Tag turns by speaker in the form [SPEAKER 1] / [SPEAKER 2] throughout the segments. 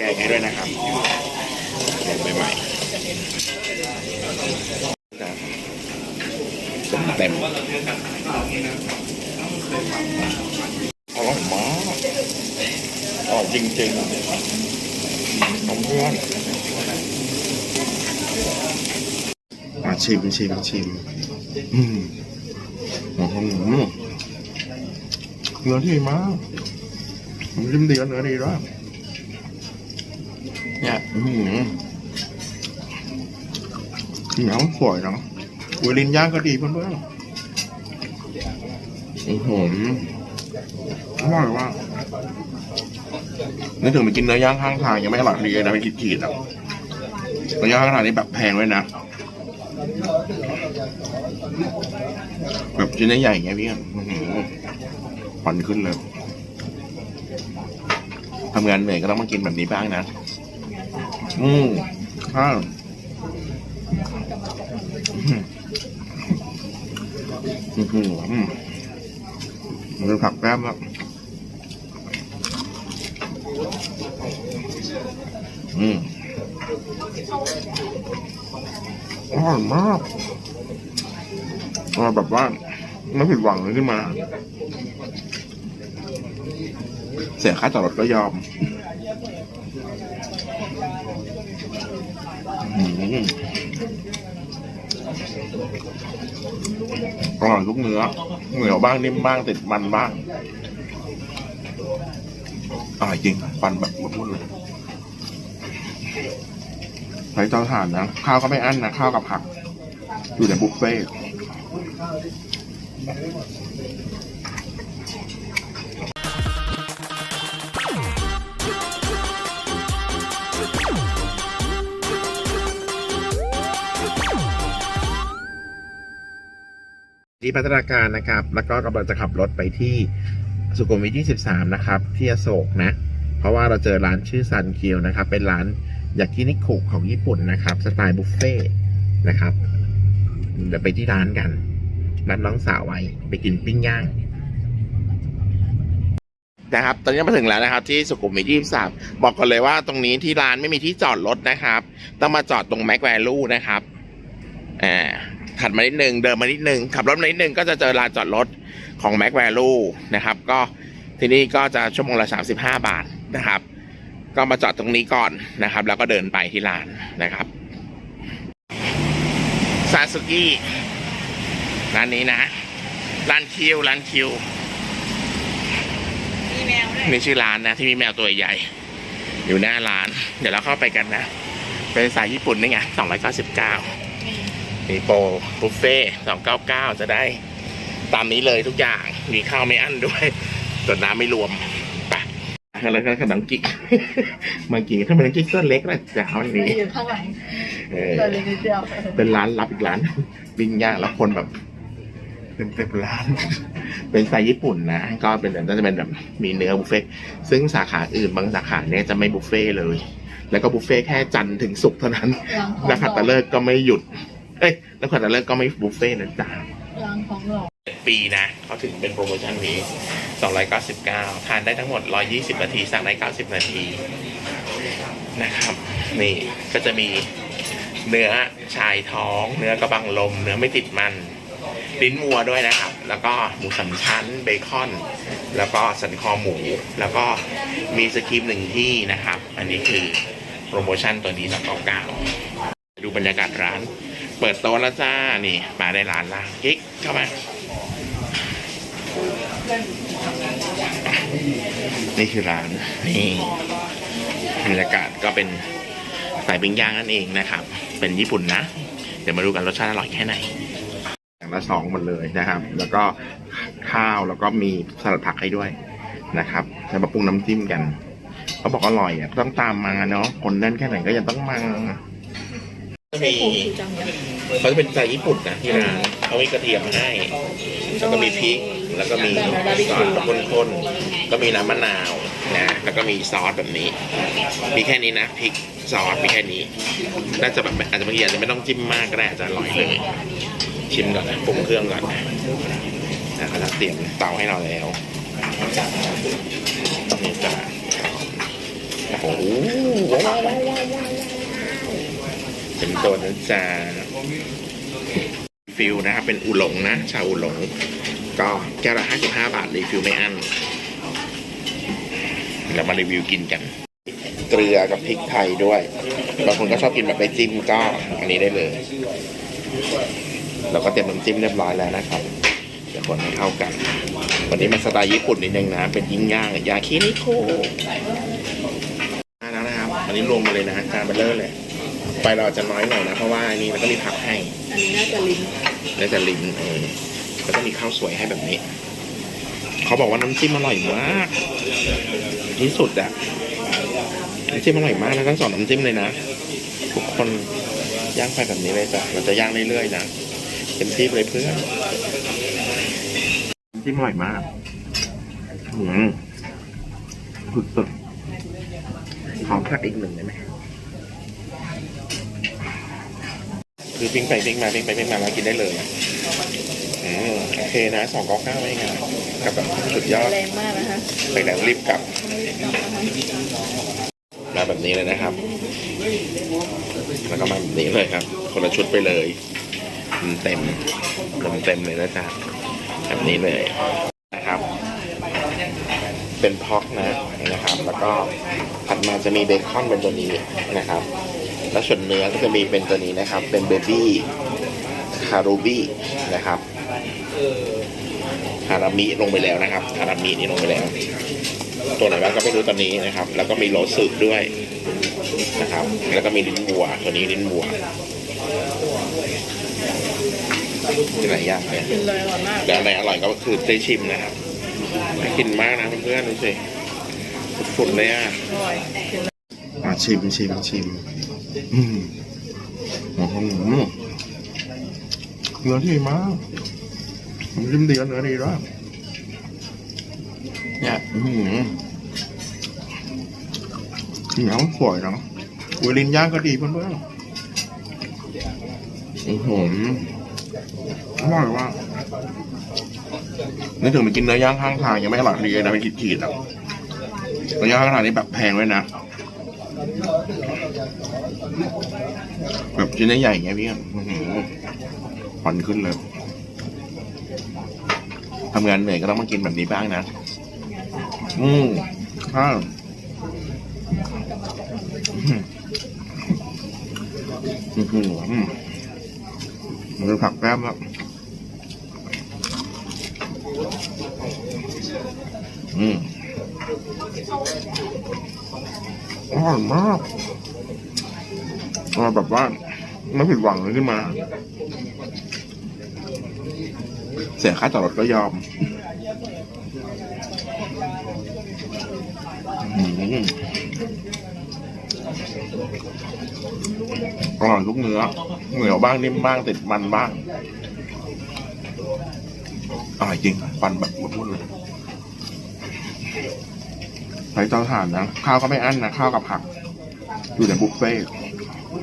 [SPEAKER 1] แกงให้ด้วยนะครับแกงใหม่ๆเต็มอร่อยมากอร่อยจริงๆของเพื่อนมาชิมชิมชิมอืมอื้อหือเนื้อที่มากผมชิมดีแล้วเนื้อดีด้วย เนี่ยอืมเหนียวสวยเนาะอุยลินย่างก็ดีเพื่อนๆโอ้โหอร่อยมากนึกถึงไปกินเนื้อย่างข้างทางยังไม่อร่อยดีเลยนะไปกินขีดๆอะเนื้อย่างข้างทางนี่แบบแพงเลยนะแบบชิ้นใหญ่ๆอย่างเงี้ยพี่อื้อหือควันขึ้นเลยทำงานเหนื่อยก็ต้องมากินแบบนี้บ้างนะ อืมข้าวอืมอืมอืมมันผักแก้มแล้วอืมอร่อยมากอร่อยแบบว่าไม่ผิดหวังเลยขึ้นมา เสียค่าจอดรถก็ยอม อร่อยทุกเนื้อ เหนียวบ้างนิ่มบ้างติดมันบ้างอร่อยจริงฟันแบบหมดๆเลยใช้เตาถ่านนะ ข้าวก็ไม่อั้นนะ ข้าวกับผัก อยู่ในบุฟเฟ่ ที่พัฒนาการนะครับ แล้วก็กำลังจะขับรถไปที่สุขุมวิท 23 นะครับ ที่อโศกนะ เพราะว่าเราเจอร้านชื่อซันเคียวนะครับ เป็นร้านยากินิคุของญี่ปุ่นนะครับ สไตล์บุฟเฟ่ต์นะครับ เดี๋ยวไปที่ร้านกัน นัดน้องสาวไว้ไปกินปิ้งย่างนะครับ ตอนนี้มาถึงแล้วนะครับ ที่สุขุมวิท 23 บอกก่อนเลยว่าตรงนี้ที่ร้านไม่มีที่จอดรถนะครับ ต้องมาจอดตรงแม็กแวลูนะครับ อ่า ถัดมานิดนึง เดินมานิดนึง ขับรถมานิดนึงก็จะเจอลานจอดรถของแม็กแวลูนะครับ ก็ที่นี่ก็จะชั่วโมงละ 35 บาทนะครับ ก็มาจอดตรงนี้ก่อนนะครับ แล้วก็เดินไปที่ร้านนะครับซาสุกิร้านนี้นะร้านคิวร้านคิว
[SPEAKER 2] มีแมวด้วย
[SPEAKER 1] นี่ชื่อร้านนะที่มีแมวตัวใหญ่ อยู่หน้าร้าน เดี๋ยวเราเข้าไปกันนะ เป็นสายญี่ปุ่นนี่ไง299 มีโปรบุฟเฟ่299จะได้ตามนี้เลยทุกอย่างมีข้าวไม่อั้นด้วยส่วนน้ำไม่รวมไปแล้วก็ขนมกิ๊กเมื่อกี้ถ้ามันกิ๊กก็เล็กนะจะเอาอันนี้
[SPEAKER 2] อยู่ข้างหลัง
[SPEAKER 1] เออ
[SPEAKER 2] ตัวเล็กนิดเดียว
[SPEAKER 1] เป็นร้านลับอีกร้านปิ้งย่างแล้วคนแบบเต็มเต็มร้าน เป็นสไตล์ญี่ปุ่นนะ ก็เป็นแบบน่าจะเป็นแบบมีเนื้อบุฟเฟ่ต์ซึ่งสาขาอื่นบางสาขาเนี่ยจะไม่บุฟเฟ่ต์เลย แล้วก็บุฟเฟ่ต์แค่จันทร์ถึงศุกร์เท่านั้น
[SPEAKER 2] ล้างของ
[SPEAKER 1] นักขัตฤกษ์ก็ไม่หยุด เอ้ยนักขัตฤกษ์ก็ไม่บุฟเฟ่ต์นะจ๊ะ
[SPEAKER 2] ล้างของหลอก
[SPEAKER 1] ปีนะเขาถึงเป็นโปรโมชั่นนี้ 299 ทานได้ทั้งหมด 120 นาที สั่งได้ 90 นาที นะครับ นี่ก็จะมีเนื้อชายท้อง เนื้อกระบังลม เนื้อไม่ติดมันลิ้นวัวด้วยนะครับ แล้วก็หมูสามชั้นเบคอน แล้วก็สันคอหมู แล้วก็มีสครีมหนึ่งที่นะครับ อันนี้คือโปรโมชั่นตัวนี้299ดูบรรยากาศร้าน เปิดโต๊ะแล้วจ้า นี่ มาได้ร้านละกิ๊กเข้ามา นี่คือร้าน นี่บรรยากาศก็เป็นสายปิ้งย่างนั่นเองนะครับ เป็นญี่ปุ่นนะ เดี๋ยวมาดูกันรสชาติอร่อยแค่ไหนอย่างละสองหมดเลยนะครับ แล้วก็ข้าวแล้วก็มีสลัดผักให้ด้วยนะครับแล้วมาปรุงน้ำจิ้มกัน เขาบอกอร่อยอะต้องตามมาเนาะคนแน่นแค่ไหนก็ยังต้องมา มี
[SPEAKER 2] จังเลย
[SPEAKER 1] เขาจะเป็นสไตล์ญี่ปุ่นนะที่ร้านเขามีกระเทียมให้แล้วก็มีพริก แล้วก็มีซอสข้นๆก็มีน้ำมะนาวนะแล้วก็มีซอสแบบนี้ มีแค่นี้นะพริกซอสมีแค่นี้น่าจะแบบอาจจะบางทีอาจจะไม่ต้องจิ้มมากก็ได้อาจจะอร่อยเลย ชิมก่อนนะปรุงเครื่องก่อนนะนะเขาจะเตรียมเตาให้เราแล้วนี่จ้ะโอ้โหว้าว เป็นตัวนะจ๊ะฟิลนะครับเป็นอูหลงนะ ชาอูหลง ก็แก้วละ55บาทรีฟิลไม่อั้นเรามารีวิวกินกัน เกลือกับพริกไทยด้วยบางคนก็ชอบกินแบบไม่จิ้มก็อันนี้ได้เลย เราก็เตรียมน้ำจิ้มเรียบร้อยแล้วนะครับเดี๋ยวคนให้เข้ากัน วันนี้มันสไตล์ญี่ปุ่นนิดนึงนะเป็นยิ่งย่างยาคินิโคมาแล้วนะครับ อันนี้รวมมาเลยนะจานเบลเลอร์เลย ไฟเราอาจจะน้อยหน่อยนะ เพราะว่าอันนี้มันก็มีผักให้
[SPEAKER 2] อันนี้น่าจะลิ้น
[SPEAKER 1] แล้วจะลิ้นเออแล้วก็มีข้าวสวยให้แบบนี้ เขาบอกว่าน้ำจิ้มอร่อยมาก ที่สุดอะน้ำจิ้มอร่อยมากนะทั้งสองน้ำจิ้มเลยนะ ทุกคนย่างไฟแบบนี้เลยจ้ะเราจะย่างเรื่อยๆนะเต็มที่เลยเพื่อนน้ำจิ้มอร่อยมากอืมสุดๆขอผักอีกหนึ่งได้ไหม คือปิ้งไปปิ้งมาปิ้งไปปิ้งมาแล้วกินได้เลยอะอืมโอเคนะสองเก้าเก้าไม่งานกับแบบสุดยอด
[SPEAKER 2] แรงมากนะคะ
[SPEAKER 1] ไปไหนรีบกลับมาแบบนี้เลยนะครับ แล้วก็มาแบบนี้เลยครับ คนละชุดไปเลยเต็มเต็มเต็มเลยนะจ๊ะแบบนี้เลยนะครับ เป็นพ็อกนะนะครับ แล้วก็ถัดมาจะมีเบคอนเป็นตัวนี้นะครับ แล้วส่วนเนื้อก็จะมีเป็นตัวนี้นะครับ เป็นเบบี้คารูบี้นะครับฮารามิลงไปแล้วนะครับฮารามินี่ลงไปแล้ว ตัวไหนบ้างก็ไม่รู้ตอนนี้นะครับ แล้วก็มีโรสึด้วยนะครับ แล้วก็มีลิ้นวัว ตัวนี้ลิ้นวัวที่ไหนยากเนี่ย
[SPEAKER 2] กินเลยอร่อยมาก
[SPEAKER 1] แต่อะไรอร่อยก็คือได้ชิมนะครับกินมากนะเพื่อนๆดูสิสุดๆเลยอะ
[SPEAKER 2] อร่อยกินเลย
[SPEAKER 1] อะชิมชิมชิม อืมอื้อหือเนื้อดีมากมันริมดีแล้วเนื้อดีด้วยเนี่ยอือหือเหนียวสวยเนาะอุยลินย่างก็ดีเพื่อนๆอือหืออร่อยมากนึกถึงไปกินเนื้อย่างข้างทางยังไม่อร่อยดีเลยนะไปขีดๆอะเนื้อย่างข้างทางนี่แบบแพงด้วยนะ แบบชิ้นใหญ่ๆอย่างเงี้ยพี่อื้อหือนขึ้นเลยทำงานเหนื่อยก็ต้องมากินแบบนี้บ้างนะ อืมข้าวอืมอืมอืมมันเป็นผักแก้มแล้วอืมอร่อยมาก มาแบบว่าไม่ผิดหวังเลยขึ้นมา เสียค่าจอดรถก็ยอมอร่อยทุกเนื้อ เหนียวบ้างนิ่มบ้างติดมันบ้างอร่อยจริงฟันแบบมุดๆเลยใช้เตาถ่านนะ ข้าวก็ไม่อั้นนะ ข้าวกับผัก อยู่ในบุฟเฟ่ ล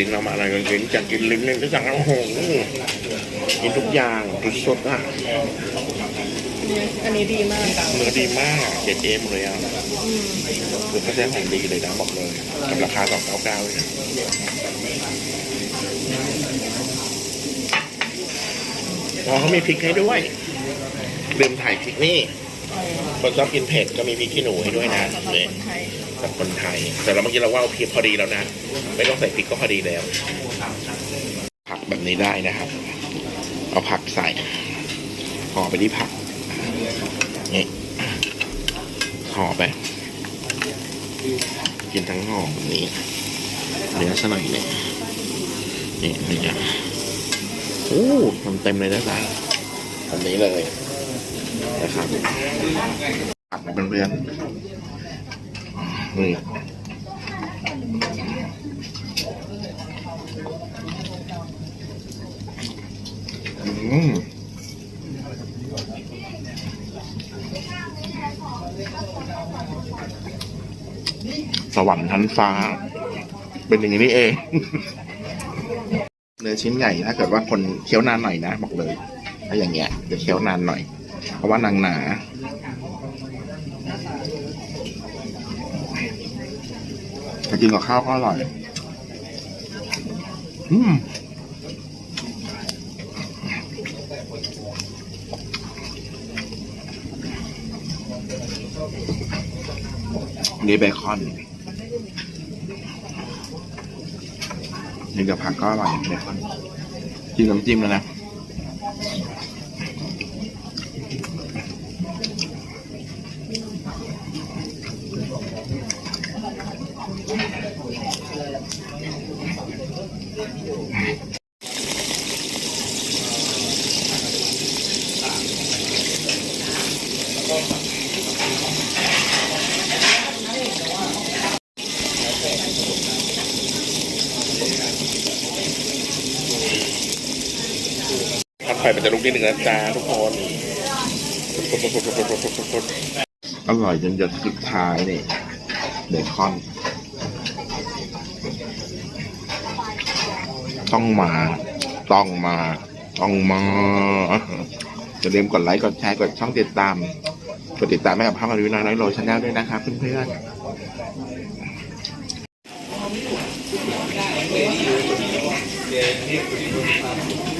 [SPEAKER 1] ิ้นเรามาอะไรกันลิ้นจากกินลิ้นลิ้นก็สั่งโอ้โหกินทุกอย่างทุกสดอะ
[SPEAKER 2] อันนี้ดีมาก
[SPEAKER 1] เนื้อดีมากเจ็ดเอมเลยอะคือเขาใช้ของดีเลยนะบอกเลยกับราคาสองเก้าเก้าเลยนะอ๋อเขามีพริกให้ด้วยลืมถ่ายพริกนี่ คนชอบกินเผ็ดก็มีพริกขี้หนูให้ด้วยนะ
[SPEAKER 2] สำหรับ
[SPEAKER 1] เนี่ย
[SPEAKER 2] คนไทย
[SPEAKER 1] กับคนไทย แต่เราเมื่อกี้เราว่าเอาพริกพอดีแล้วนะ ไม่ต้องใส่พริกก็พอดีแล้ว ผักแบบนี้ได้นะครับ เอาผักใส่ห่อไปที่ผักนี่ห่อไป กินทั้งห่อแบบนี้เนื้อซะหน่อยเนี่ยนี่นี่อะโอ้ทำเต็มเลยนะจ๊ะแบบนี้เลย นะครับผักเป็นเพื่อนนี่อืมสวรรค์ชั้นฟ้า เป็นอย่างนี้เอง เนื้อชิ้นใหญ่ถ้าเกิดว่าคนเคี้ยวนานหน่อยนะ บอกเลยถ้าอย่างเงี้ยจะเคี้ยวนานหน่อย เพาว่านางหนาแต่กินกับข้าวก็อร่อย อืมนี่เบคอนนี่กับผักก็อร่อยเบคอนกินน้ำจิ้มแล้วนะ ไข่มันจะลุกนิดนึงนะจ๊ะทุกคนอร่อยจนจะสุดท้ายนี่เบคอน ต้องมา ต้องมา ต้องมาอย่าลืมกดไลค์ กดแชร์ กดช่องติดตาม กดติดตามให้กับภาพมารีวิวน้อยโลชาแนลด้วยนะครับเพื่อนๆ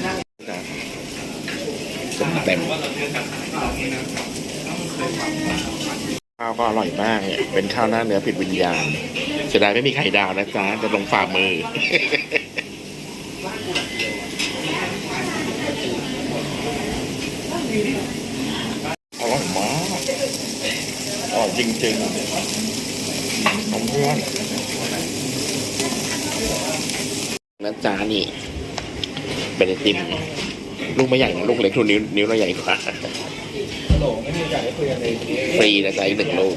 [SPEAKER 1] เต็มข้าวก็อร่อยมากเนี่ย เป็นข้าวหน้าเนื้อผิดวิญญาณเสียดายไม่มีไข่ดาวนะจ๊ะจะลงฝ่ามืออร่อยมากอร่อยจริงๆน้องเพื่อนนะจ๊ะนี่เป็นไอติม ลูกไม่ใหญ่นะลูกเล็กทุนนิ้วนิ้วเราใหญ่กว่าฟรีนะจ๊ะอีกหนึ่งลูก